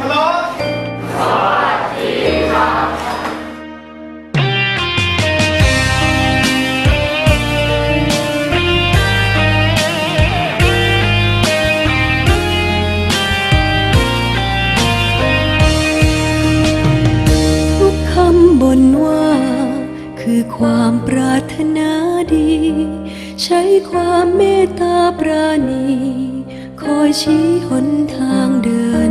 ฮัลโหลทุกคำบนว่า คือความปรารถนาดี ใช้ความเมตตาปราณี คอยชี้หนทางเดิน